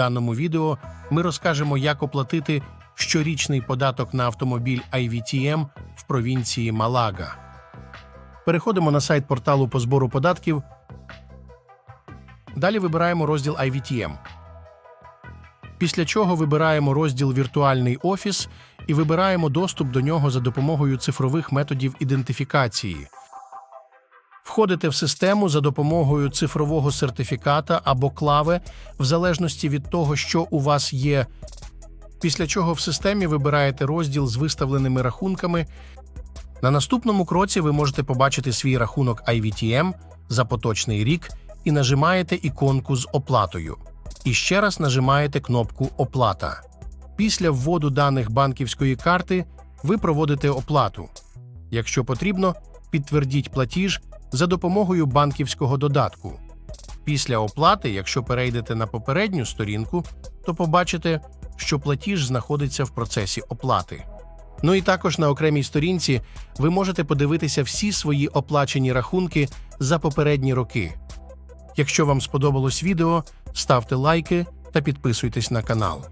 даному відео ми розкажемо, як оплатити щорічний податок на автомобіль IVTM в провінції Малага. Переходимо на сайт порталу по збору податків. Далі вибираємо розділ IVTM. Після чого вибираємо розділ Віртуальний офіс і вибираємо доступ до нього за допомогою цифрових методів ідентифікації. Входите в систему за допомогою цифрового сертифіката або клави, в залежності від того, що у вас є. Після чого в системі вибираєте розділ з виставленими рахунками. На наступному кроці ви можете побачити свій рахунок IVTM за поточний рік і нажимаєте іконку з оплатою. І ще раз нажимаєте кнопку Оплата. Після вводу даних банківської карти ви проводите оплату. Якщо потрібно, підтвердіть платіж за допомогою банківського додатку. Після оплати, якщо перейдете на попередню сторінку, то побачите, що платіж знаходиться в процесі оплати. Ну і також на окремій сторінці ви можете подивитися всі свої оплачені рахунки за попередні роки. Якщо вам сподобалось відео, ставте лайки та підписуйтесь на канал.